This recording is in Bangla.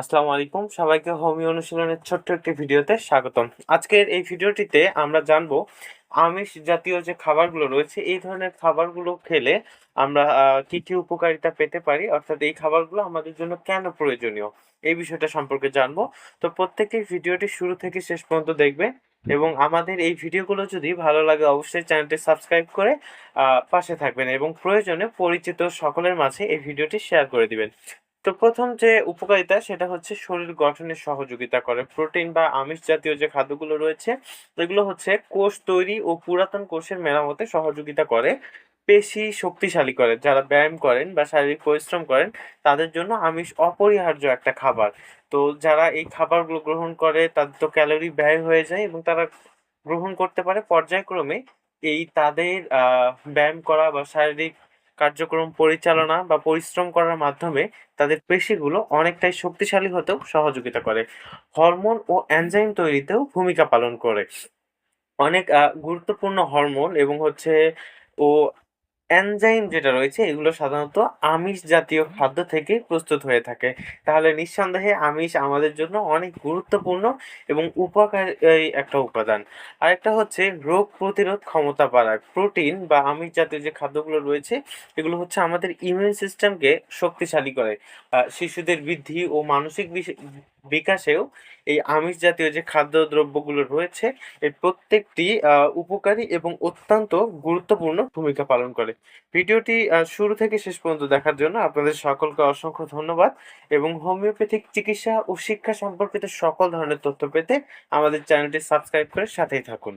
আসসালামু আলাইকুম। সবাইকে হোমিও অনুশীলনের ছোট্ট একটি ভিডিওতে স্বাগতম। আজকের এই ভিডিওটিতে আমরা জানব, আমিষ জাতীয় যে খাবারগুলো রয়েছে, এই ধরনের খাবারগুলো খেলে আমরা কি কি উপকারিতা পেতে পারি? অর্থাৎ এই খাবারগুলো আমাদের জন্য কেন প্রয়োজনীয়? এই বিষয়টা সম্পর্কে জানব। তো প্রত্যেকেই ভিডিওটি শুরু থেকে শেষ পর্যন্ত দেখবে এবং আমাদের এই ভিডিওগুলো যদি ভালো লাগে, অবশ্যই চ্যানেলটি সাবস্ক্রাইব করে পাশে থাকবেন এবং প্রয়োজনে পরিচিত সকলের মাঝে এই ভিডিওটি শেয়ার করে দিবেন। তো প্রথম যে উপকারিতা সেটা হচ্ছে শরীর গঠনে সহযোগিতা করে। প্রোটিন বা আমিষ জাতীয় যে খাদ্যগুলো রয়েছে, এগুলো হচ্ছে কোষ তৈরি ও পুরাতন কোষের মেরামতে সহযোগিতা করে, পেশি শক্তিশালী করে। যারা ব্যায়াম করেন বা শারীরিক পরিশ্রম করেন, তাদের জন্য আমিষ অপরিহার্য একটা খাবার। তো যারা এই খাবারগুলো গ্রহণ করে, তাদের তো ক্যালোরি ব্যয় হয়ে যায় এবং তারা গ্রহণ করতে পারে। পর্যায়ক্রমে এই তাদের ব্যায়াম করা বা শারীরিক কার্যক্রম পরিচালনা বা পরিশ্রম করার মাধ্যমে তাদের পেশিগুলো অনেকটাই শক্তিশালী হতেও সহযোগিতা করে। হরমোন ও অ্যানজাইম তৈরিতেও ভূমিকা পালন করে। অনেক গুরুত্বপূর্ণ হরমোন এবং হচ্ছে ও এনজাইম যেটা রয়েছে, এগুলো সাধারণত আমিষ জাতীয় খাদ্য থেকে প্রস্তুত হয়ে থাকে। তাহলে নিঃসন্দেহে আমিষ আমাদের জন্য অনেক গুরুত্বপূর্ণ এবং উপকারী একটা উপাদান। আরেকটা হচ্ছে রোগ প্রতিরোধ ক্ষমতা বাড়ায়। প্রোটিন বা আমিষ জাতীয় যে খাদ্যগুলো রয়েছে, এগুলো হচ্ছে আমাদের ইমিউন সিস্টেমকে শক্তিশালী করে। শিশুদের বৃদ্ধি ও মানসিক বিকাশেও এই আমিষ জাতীয় যে খাদ্য দ্রব্যগুলো রয়েছে, এর প্রত্যেকটি উপকারী এবং অত্যন্ত গুরুত্বপূর্ণ ভূমিকা পালন করে। ভিডিওটি শুরু থেকে শেষ পর্যন্ত দেখার জন্য আপনাদের সকলকে অসংখ্য ধন্যবাদ এবং হোমিওপ্যাথিক চিকিৎসা ও শিক্ষা সম্পর্কিত সকল ধরনের তথ্য পেতে আমাদের চ্যানেলটি সাবস্ক্রাইব করে সাথেই থাকুন।